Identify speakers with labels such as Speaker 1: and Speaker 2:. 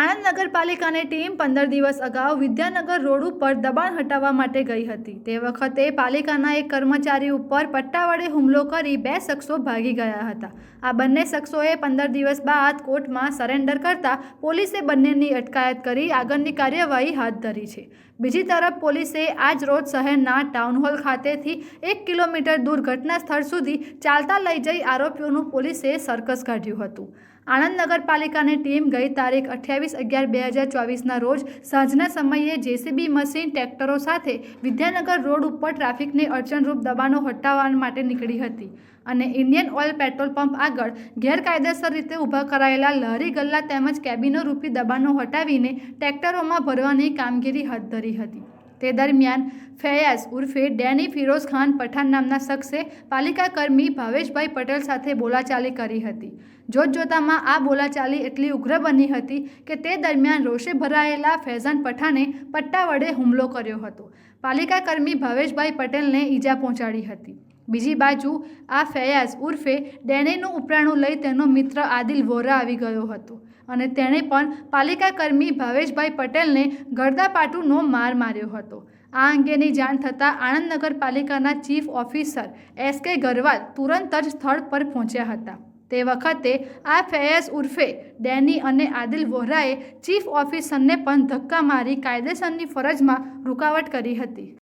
Speaker 1: આણંદ નગરપાલિકાની ટીમ પંદર દિવસ અગાઉ વિદ્યાનગર રોડ ઉપર દબાણ હટાવવા માટે ગઈ હતી. તે વખતે પાલિકાના એક કર્મચારી ઉપર પટ્ટા વડે હુમલો કરી બે શખ્સો ભાગી ગયા હતા. આ બંને શખ્સોએ પંદર દિવસ બાદ કોર્ટમાં સરેન્ડર કરતા પોલીસે બંનેની અટકાયત કરી આગળની કાર્યવાહી હાથ ધરી છે. બીજી તરફ પોલીસે આજ રોજ શહેરના ટાઉન હોલ ખાતેથી એક કિલોમીટર દૂર ઘટના સ્થળ સુધી ચાલતા લઈ જઈ આરોપીઓનું પોલીસે સર્કસ કાઢ્યું હતું. આણંદ નગરપાલિકાની ટીમ ગઈ તારીખ અઠ્યાવીસ અગિયાર બે હજાર ચોવીસના રોજ સાંજના સમયે જેસીબી મશીન ટ્રેક્ટરો સાથે વિદ્યાનગર રોડ ઉપર ટ્રાફિકને અડચણરૂપ દબાણો હટાવવા માટે નીકળી હતી અને ઇન્ડિયન ઓઇલ પેટ્રોલ પંપ આગળ ગેરકાયદેસર રીતે ઊભા કરાયેલા લહેરી ગલ્લા તેમજ કેબિનો રૂપી દબાણો હટાવીને ટ્રેક્ટરોમાં ભરવાની કામગીરી હાથ ધરી હતી. તે દરમિયાન ફૈયાઝ ઉર્ફે ડેની ફિરોઝ ખાન પઠાણ નામના શખ્સે પાલિકા કર્મી ભાવેશભાઈ પટેલ સાથે બોલાચાલી કરી હતી. જોતજોતામાં આ બોલાચાલી એટલી ઉગ્ર બની હતી કે તે દરમિયાન રોષે ભરાયેલા ફૈઝાન પઠાણે પટ્ટા વડે હુમલો કર્યો હતો. પાલિકા કર્મી ભાવેશભાઈ પટેલને ઈજા પહોંચાડી હતી. બીજી બાજુ આ ફૈયાઝ ઉર્ફે ડેનીનું ઉપરાણું લઈ તેનો મિત્ર આદિલ વોરા આવી ગયો હતો અને તેણે પણ પાલિકા કર્મી ભાવેશભાઈ પટેલને ગરદાપાટુનો માર માર્યો હતો. આ અંગેની જાણ થતાં આણંદ નગરપાલિકાના ચીફ ઓફિસર એસ કે ગરવાલ તુરંત જ સ્થળ પર પહોંચ્યા હતા. તે વખતે આ ફૈયાઝ ઉર્ફે ડેની અને આદિલ વોહરાએ ચીફ ઓફિસરને પણ ધક્કા મારી કાયદેસરની ફરજમાં રૂકાવટ કરી હતી.